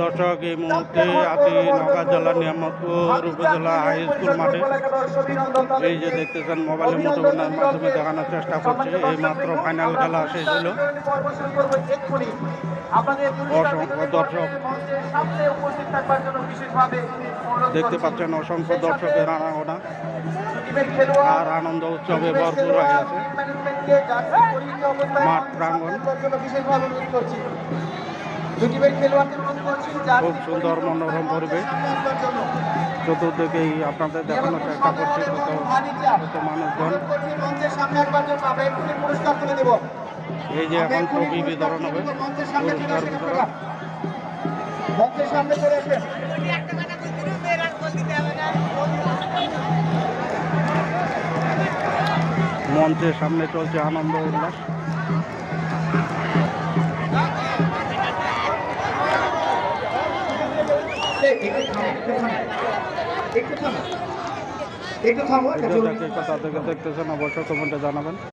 দর্শক, এই মুহূর্তে আছি নগা জেলা নিয়ামতপুর উপজেলা হাই স্কুল মাঠে। এই যে দেখতেছেন মোবাইলে মুঠোফোনের মাধ্যমে দেখানোর চেষ্টা করছে। এই মাত্র ফাইনাল খেলা শেষ হলো অসংখ্য দর্শক। দেখতে পাচ্ছেন, অসংখ্য দর্শকের আনাগোনা। আর আনন্দ উৎসবে ভরপুর হয়ে আছে। মাঠ প্রাঙ্গণ। খুব সুন্দর মনোরম পরিবেশ। চতুর্দিকেই আপনাদের দেখানোর চেষ্টা করছি কত কত মানুষজন। এই যে এখন ট্রফি বিতরণ হবে পুরস্কার বিতরণ। মঞ্চের সামনে চলছে আনন্দ উল্লাস। থেকে দেখতেছেন অবশ্যই কমেন্টে জানাবেন।